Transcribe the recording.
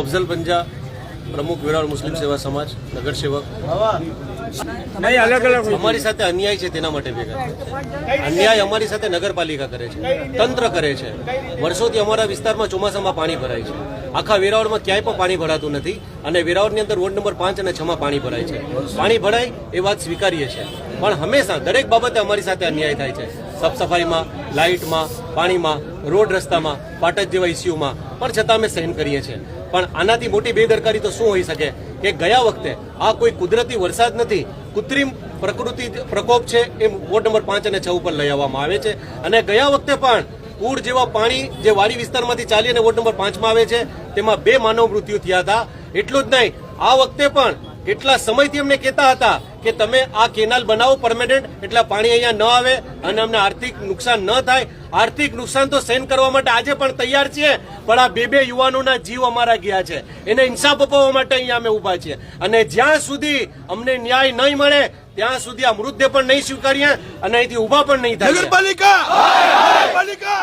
અફઝલ પંજા પ્રમુખ વેરાવળ મુસ્લિમ સેવા સમાજ નગર સેવક. અમારી સાથે અન્યાય છે તેના માટે ભેગા અન્યાય અમારી સાથે નગરપાલિકા કરે છે તંત્ર કરે છે. વર્ષોથી અમારા વિસ્તારમાં ચોમાસામાં પાણી ભરાય છે. આખા વેરાવળમાં ક્યાંય પણ પાણી ભરાતું નથી અને વેરાવળની અંદર વોર્ડ નંબર પાંચ અને છમાં પાણી ભરાય છે. પાણી ભરાય એ વાત સ્વીકારીએ છીએ. પણ હંમેશા દરેક બાબતે અમારી સાથે અન્યાય થાય છે. સાફ સફાઈમાં લાઇટમાં પાણીમાં રોડ રસ્તામાં પાટક જેવા ઇસ્યુમાં, પણ છતાં અમે સહન કરીએ છીએ. પણ આનાથી મોટી બેદરકારી તો શું હોઈ શકે? કે ગયા વખતે આ કોઈ કુદરતી વરસાદ નથી, કૃત્રિમ પ્રકૃતિ પ્રકોપ છે એ વોર્ડ નંબર પાંચ અને છ ઉપર લઈ આવવામાં આવે છે. અને ગયા વખતે પણ પૂર જેવા પાણી જે વાડી વિસ્તારમાંથી ચાલી અને વોર્ડ નંબર પાંચમાં આવે છે, તેમાં બે માનવ મૃત્યુ થયા હતા. એટલું જ નહીં, આ વખતે પણ કેટલા સમયથી અમને કહેતા હતા કે તમે આ કેનાલ બનાવો પરમેનન્ટ એટલે પાણી અહીંયા ન આવે અને અમને આર્થિક નુકસાન ન થાય. આર્થિક નુકસાન તો સહન કરવા માટે આજે પણ તૈયાર છીએ પણ આ બે બે યુવાનોના જીવ અમારા ગયા છે. એને ઇન્સાફ અપાવવા માટે અહીંયા અમે ઊભા છીએ. અને જ્યાં સુધી અમને ન્યાય નહીં મળે ત્યાં સુધી આ મૃતદેહ પણ નહીં સ્વીકારીએ અને અહીંથી ઊભા પણ નહીં થાય. નગરપાલિકા! નગરપાલિકા!